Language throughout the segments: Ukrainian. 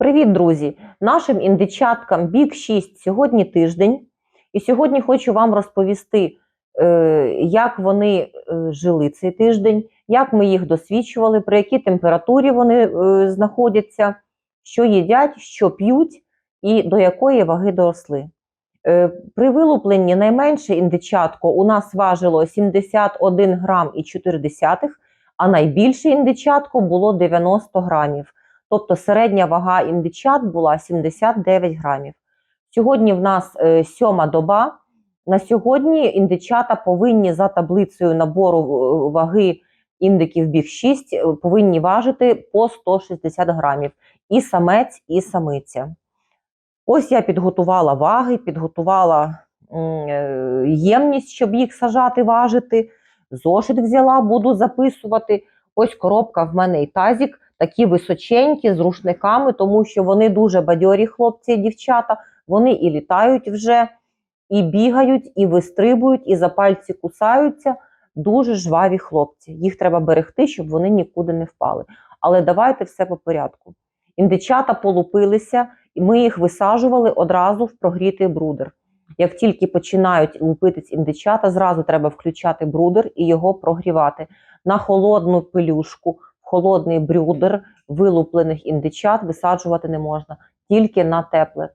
Привіт, друзі! Нашим індичаткам Бік 6 сьогодні тиждень. І сьогодні хочу вам розповісти, е, як вони е, жили цей тиждень, як ми їх досвідчували, при якій температурі вони е, знаходяться, що їдять, що п'ють і до якої ваги доросли. При вилупленні найменше індичатко у нас важило 71 грам і 4 десятих, а найбільше індичатко було 90 грамів. Тобто середня вага індичат була 79 грамів. Сьогодні в нас е, сьома доба. На сьогодні індичата повинні за таблицею набору е, ваги індиків біг 6 е, повинні важити по 160 грамів. І самець, і самиця. Ось я підготувала ваги, підготувала ємність, щоб їх сажати, важити. Зошит взяла, буду записувати. Ось коробка в мене і тазік, такі височенькі з рушниками, тому що вони дуже бадьорі хлопці і дівчата. Вони і літають вже, і бігають, і вистрибують, і за пальці кусаються. Дуже жваві хлопці. Їх треба берегти, щоб вони нікуди не впали. Але давайте все по порядку. Індичата полупилися, і ми їх висаджували одразу в прогрітий брудер. Як тільки починають лупитись індичата, зразу треба включати брудер і його прогрівати на холодну пилюшку, холодний брудер вилуплених індичат висаджувати не можна, тільки на тепле.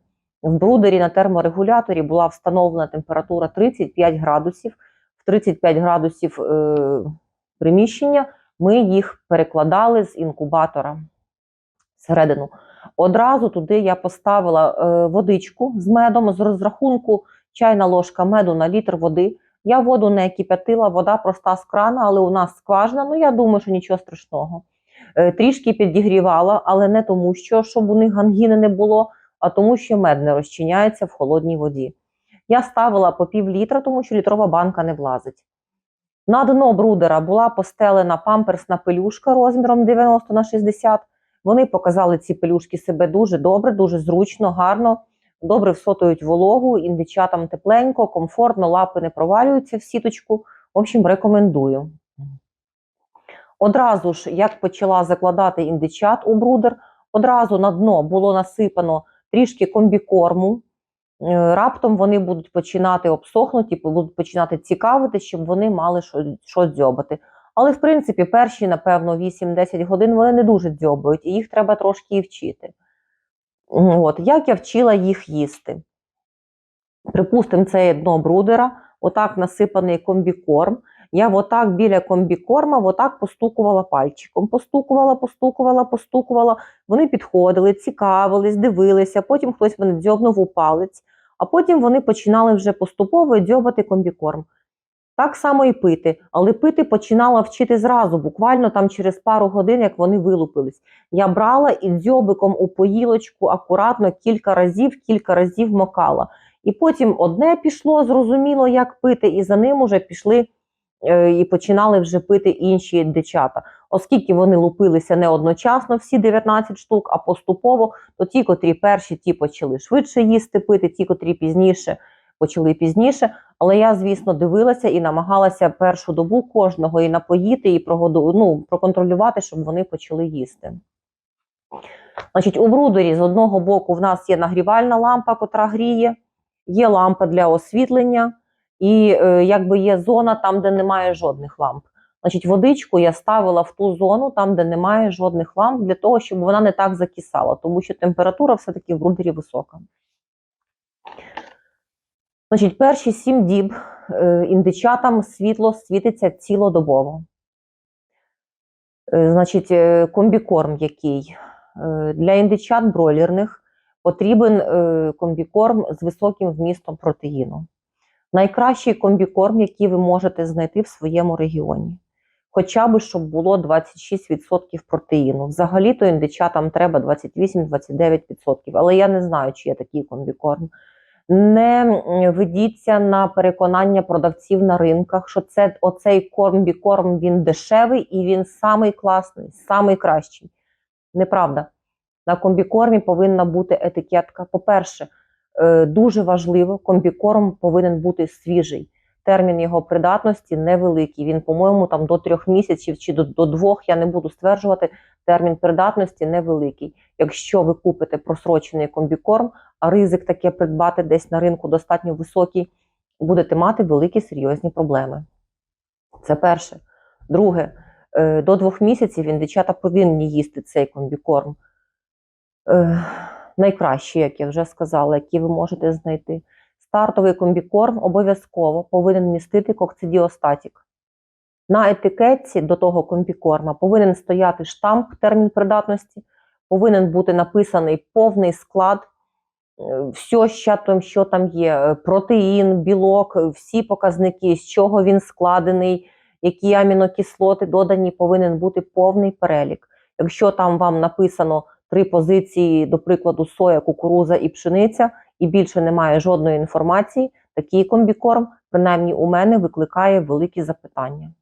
В брудері на терморегуляторі була встановлена температура 35 градусів. В 35 градусів е, приміщення ми їх перекладали з інкубатора всередину. Одразу туди я поставила е, водичку з медом з розрахунку чайна ложка меду на літр води. Я воду не кип'ятила, вода проста з крана, але у нас скважина. Ну я думаю, що нічого страшного. Е, трішки підігрівала, але не тому, що щоб у них гангіни не було, а тому, що мед не розчиняється в холодній воді. Я ставила по пів літра, тому що літрова банка не влазить. На дно брудера була постелена памперсна пелюшка розміром 90 на 60. Вони показали ці пелюшки себе дуже добре, дуже зручно, гарно, добре всотують вологу, індичатам тепленько, комфортно, лапи не провалюються в сіточку. В общем, рекомендую. Одразу ж, як почала закладати індичат у брудер, одразу на дно було насипано трішки комбікорму. Е, Раптом вони будуть починати обсохнути, будуть починати цікавити, щоб вони мали що, що дзьобати. Але, в принципі, перші, напевно, 8-10 годин вони не дуже дзьобають, і їх треба трошки і вчити. От, як я вчила їх їсти? Припустимо, це є дно брудера, отак насипаний комбікорм. Я отак біля комбікорма отак постукувала пальчиком. Постукувала, постукувала, постукувала. Вони підходили, цікавились, дивилися, потім хтось мене дзьобнув у палець, а потім вони починали вже поступово дзьобати комбікорм. Так само і пити, але пити починала вчити зразу, буквально там через пару годин, як вони вилупились. Я брала і дзьобиком у поїлочку акуратно кілька разів, кілька разів мокала. І потім одне пішло, зрозуміло, як пити, і за ним уже пішли е, і починали вже пити інші дичата. Оскільки вони лупилися не одночасно, всі 19 штук, а поступово, то ті, котрі перші, ті почали швидше їсти, пити, ті, котрі пізніше, почали пізніше. Але я, звісно, дивилася і намагалася першу добу кожного і напоїти, і прогоду, ну, проконтролювати, щоб вони почали їсти. Значить, у брудері з одного боку в нас є нагрівальна лампа, котра гріє, є лампа для освітлення, і е, якби є зона там, де немає жодних ламп. Значить, водичку я ставила в ту зону, там, де немає жодних ламп, для того, щоб вона не так закисала, тому що температура все-таки в брудері висока. Значить, перші сім діб е, індичатам світло світиться цілодобово. Е, значить, е, комбікорм який. Для індичат бройлерних потрібен комбікорм з високим вмістом протеїну. Найкращий комбікорм, який ви можете знайти в своєму регіоні. Хоча б щоб було 26% протеїну. Взагалі-то індичатам треба 28-29%. Але я не знаю, чи є такий комбікорм. Не ведіться на переконання продавців на ринках, що це оцей комбікорм він дешевий і він самий класний, самий кращий. Неправда. На комбікормі повинна бути етикетка. По-перше, е, дуже важливо, комбікорм повинен бути свіжий. Термін його придатності невеликий. Він, по-моєму, там до трьох місяців чи до, до двох, я не буду стверджувати, термін придатності невеликий. Якщо ви купите просрочений комбікорм, а ризик таке придбати десь на ринку достатньо високий, будете мати великі серйозні проблеми. Це перше. Друге, е, до двох місяців індичата повинні їсти цей комбікорм. Е, Найкращий, як я вже сказала, які ви можете знайти. Стартовий комбікорм обов'язково повинен містити кокцидіостатік. На етикетці до того комбікорма повинен стояти штамп термін придатності, повинен бути написаний повний склад, е, все, що там, є, е, протеїн, білок, е, всі показники, з чого він складений, які амінокислоти додані, повинен бути повний перелік. Якщо там вам написано три позиції, до прикладу, соя, кукуруза і пшениця, і більше немає жодної інформації, такий комбікорм, принаймні у мене, викликає великі запитання.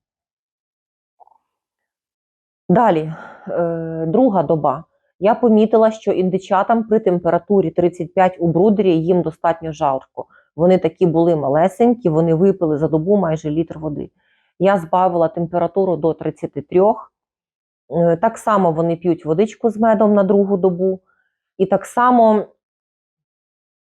Далі, е, друга доба. Я помітила, що індичатам при температурі 35 у брудері їм достатньо жарко. Вони такі були малесенькі, вони випили за добу майже літр води. Я збавила температуру до 33. Е, Так само вони п'ють водичку з медом на другу добу. І так само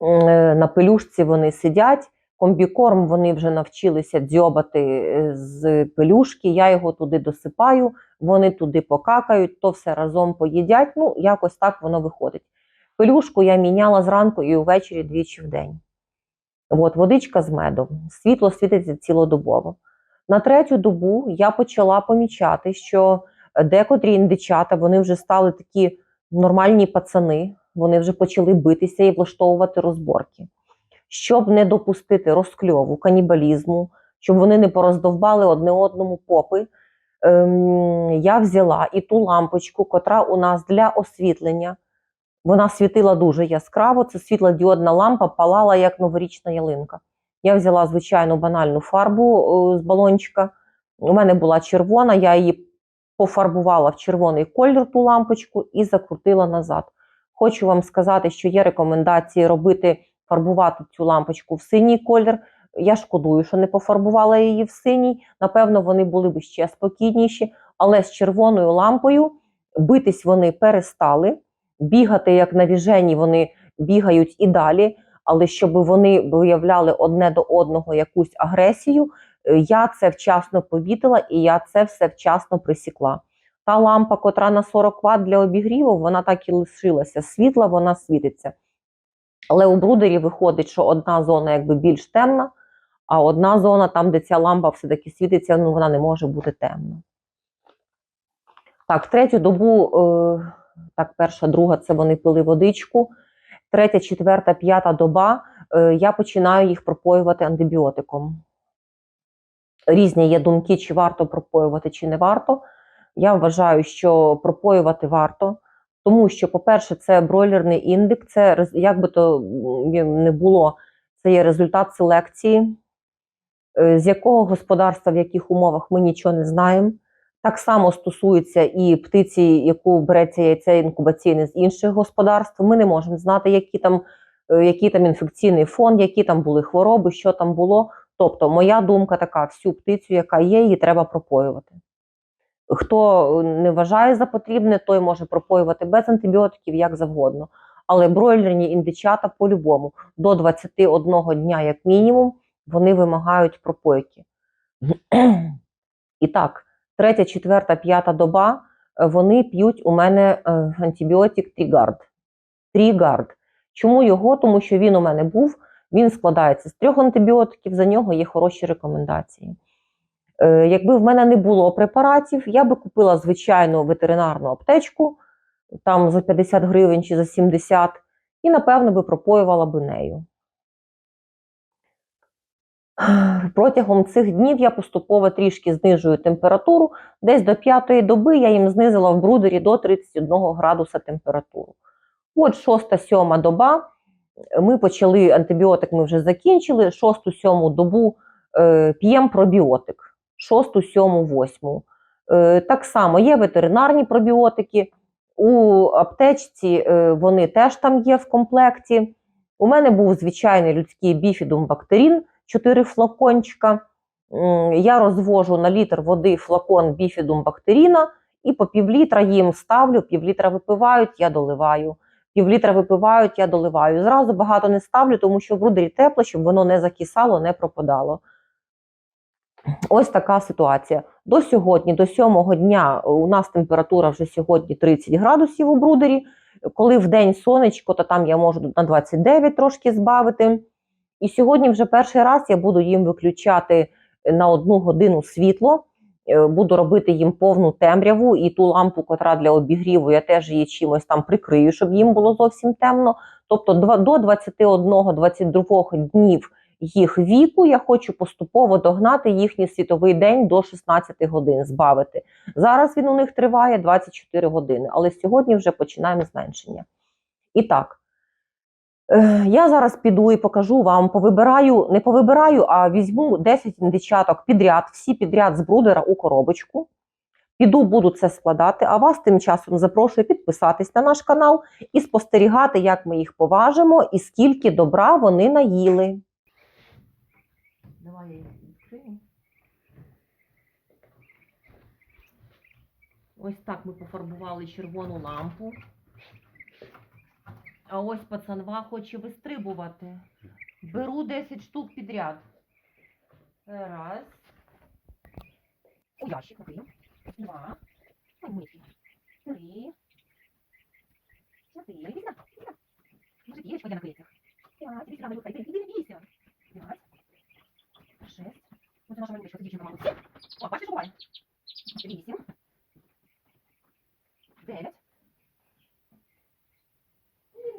на пелюшці вони сидять. Комбікорм вони вже навчилися дзьобати е, з пелюшки. Я його туди досипаю, вони туди покакають, то все разом поїдять. Ну, якось так воно виходить. Пелюшку я міняла зранку і увечері двічі в день. От, водичка з медом, світло світиться цілодобово. На третю добу я почала помічати, що декотрі індичата вони вже стали такі нормальні пацани, вони вже почали битися і влаштовувати розборки. Щоб не допустити розкльову, канібалізму, щоб вони не пороздовбали одне одному попи, ем, я взяла і ту лампочку, котра у нас для освітлення. Вона світила дуже яскраво. Це світлодіодна лампа палала як новорічна ялинка. Я взяла звичайну банальну фарбу е, з балончика. У мене була червона, я її пофарбувала в червоний колір ту лампочку і закрутила назад. Хочу вам сказати, що є рекомендації робити, фарбувати цю лампочку в синій колір. Я шкодую, що не пофарбувала її в синій. Напевно, вони були б ще спокійніші, але з червоною лампою битись вони перестали. Бігати як навіжені, вони бігають і далі. Але щоб вони виявляли одне до одного якусь агресію, е, я це вчасно помітила і я це все вчасно присікла. Та лампа, котра на 40 Вт для обігріву, вона так і лишилася. Світла, вона світиться. Але у брудері виходить, що одна зона якби більш темна, а одна зона, там, де ця лампа все-таки світиться, ну вона не може бути темна. Так, третю добу, е, так, перша, друга це вони пили водичку. Третя, четверта, п'ята доба е, я починаю їх пропоювати антибіотиком. Різні є думки, чи варто пропоювати, чи не варто. Я вважаю, що пропоювати варто, тому що, по-перше, це бройлерний індик, це як би то не було, це є результат селекції, Е, з якого господарства, в яких умовах ми нічого не знаємо. Так само стосується і птиці, яку береться яйце інкубаційне з інших господарств. Ми не можемо знати, які там, е, який там інфекційний фон, які там були хвороби, що там було. Тобто, моя думка така: всю птицю, яка є, її треба пропоювати. Хто не вважає за потрібне, той може пропоювати без антибіотиків як завгодно. Але бройлерні індичата по-любому до 21 дня, як мінімум, вони вимагають пропойки. І так, третя, четверта, п'ята доба е, вони п'ють у мене е, антибіотик Трігард. Трігард. Чому його? Тому що він у мене був, він складається з трьох антибіотиків, за нього є хороші рекомендації. Е, Якби в мене не було препаратів, я би купила звичайну ветеринарну аптечку, там за 50 гривень чи за 70, і, напевно, би пропоювала би нею. Протягом цих днів я поступово трішки знижую температуру. Десь до п'ятої доби я їм знизила в брудері до 31 градуса температуру. От шоста-сьома доба. Ми почали антибіотик, ми вже закінчили. Шосту-сьому добу е, п'ємо пробіотик. Шосту, сьому, восьму. Е, так само є ветеринарні пробіотики. У аптечці е, вони теж там є в комплекті. У мене був звичайний людський біфідум бактерін 4 флакончика. Я розвожу на літр води флакон біфідум бактеріна і по півлітра їм ставлю, півлітра випивають, я доливаю. Півлітра випивають, я доливаю. Зразу багато не ставлю, тому що в брудері тепло, щоб воно не закисало, не пропадало. Ось така ситуація. До сьогодні, до сьомого дня, у нас температура вже сьогодні 30 градусів у брудері. Коли в день сонечко, то там я можу на 29 трошки збавити. І сьогодні вже перший раз я буду їм виключати на одну годину світло. Е, Буду робити їм повну темряву, і ту лампу, котра для обігріву, я теж її чимось там прикрию, щоб їм було зовсім темно. Тобто до 21-22 днів їх віку я хочу поступово догнати їхній світовий день до 16 годин, збавити. Зараз він у них триває 24 години, але сьогодні вже починаємо зменшення. І так, е, я зараз піду і покажу вам, повибираю, не повибираю, а візьму 10 індичаток підряд, всі підряд з брудера у коробочку. Піду, буду це складати, а вас тим часом запрошую підписатись на наш канал і спостерігати, як ми їх поважимо і скільки добра вони наїли. Давай я їх відкрию. Ось так ми пофарбували червону лампу. А ось пацанва хоче вистрибувати. Беру 10 штук підряд. Раз. У ящик накрию. Два. Три. Чотири. Сюди. Може, є, де накрити? П'ять. Малюка, іди, іди, не бійся. П'ять. Шесть. Ось наша малюка, це дівчинка, мабуть. О, бачиш, буває. Вісім. Дев'ять.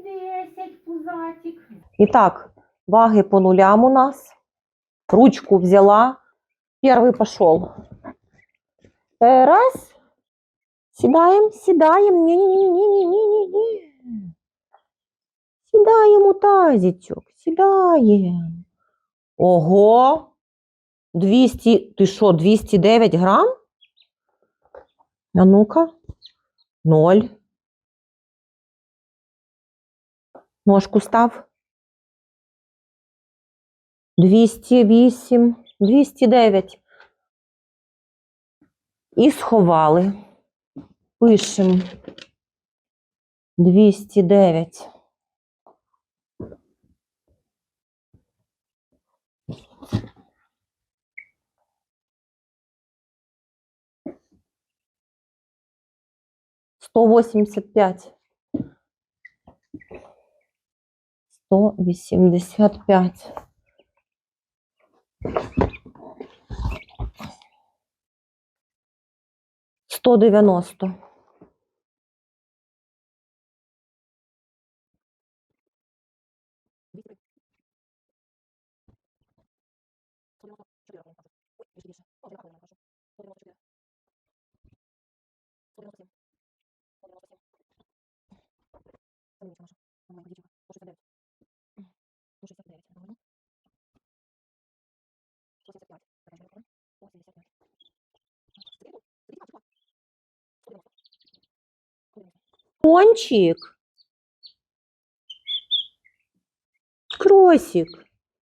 Десять, пузатик. І так, ваги по нулям у нас. Ручку взяла. Первый пошел. Раз. Сідаємо, сідаємо. Ні-ні-ні-ні-ні-ні. Сідаємо у тазічок, сідаємо. Ого. 200, ти що, 209 грам? А ну-ка. Ноль. Ножку став. 208, 209. І сховали. Пишемо. 209. 185. 185. Сто дев'яносто. Thank you. Кончик. Кросик.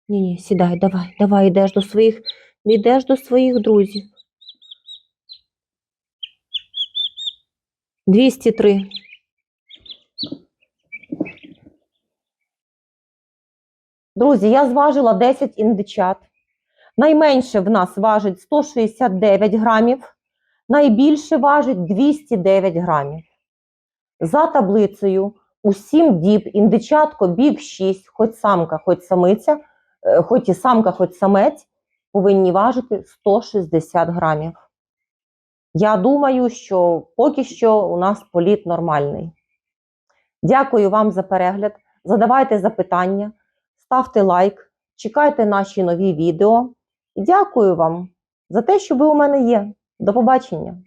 Ні, ні, сідай, давай, давай, йдеш до своїх, йдеш до своїх друзів. 203. Друзі, я зважила 10 індичат. Найменше в нас важить 169 грамів, найбільше важить 209 грамів. За таблицею у 7 діб індичатко біг 6, хоч самка, хоч самиця, е, хоч і самка, хоч самець, повинні важити 160 грамів. Я думаю, що поки що у нас політ нормальний. Дякую вам за перегляд. Задавайте запитання, ставте лайк, чекайте наші нові відео. І дякую вам за те, що ви у мене є. До побачення!